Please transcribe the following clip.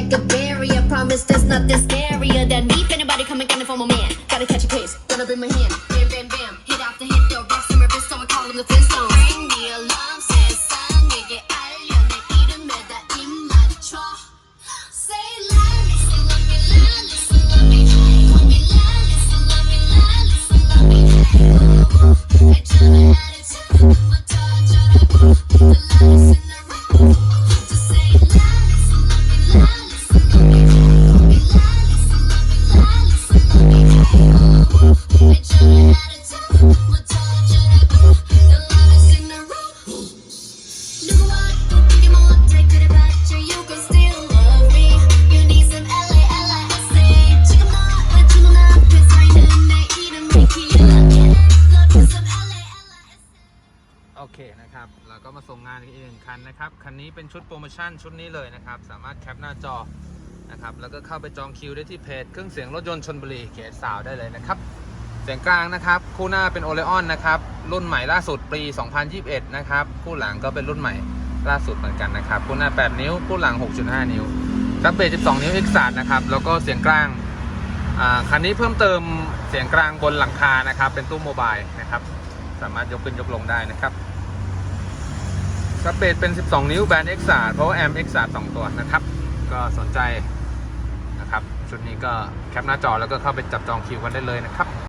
like a barrier. Promise there's nothing scarier than me. If anybody coming gunning for my man, gotta catch a case, gonna bring my hand. Bam, bam, bam, hit after hit, the rest of my wrist, so I call them the Flintstones. Ring the alarm, 세 นะครับเราก็มาส่งงานอีกหนึ่งคันนะครับ คันนี้เป็นชุดโปรโมชั่นชุดนี้เลยนะครับ สามารถแคปหน้าจอนะครับ แล้วก็เข้าไปจองคิวได้ที่เพจเครื่องเสียงรถยนต์ชนบุรีเขตสาวได้เลยนะครับ เสียงกลางนะครับ คู่หน้าเป็นโอเลออนนะครับ รุ่นใหม่ล่าสุดปี 2021 นะครับ คู่หลังก็เป็นรุ่นใหม่ล่าสุดเหมือนกันนะครับ คู่หน้า 8 นิ้ว คู่หลัง 6.5 นิ้วซับเบส12 นิ้ว x 3นะครับ แล้วก็เสียงกลางคันนี้เพิ่มเติมเสียงกลางบนหลังคานะครับ เป็นตู้โมบายนะครับ สามารถยกขึ้นยกลงได้นะครับ ซับเบสเป็น 12 นิ้วแบรนด์ X าเพราะว่าแอม X 3 2ตัวนะครับ ก็สนใจนะครับ ชุดนี้ก็แคปหน้าจอแล้วก็เข้าไปจับจองคิวกันได้เลยนะครับ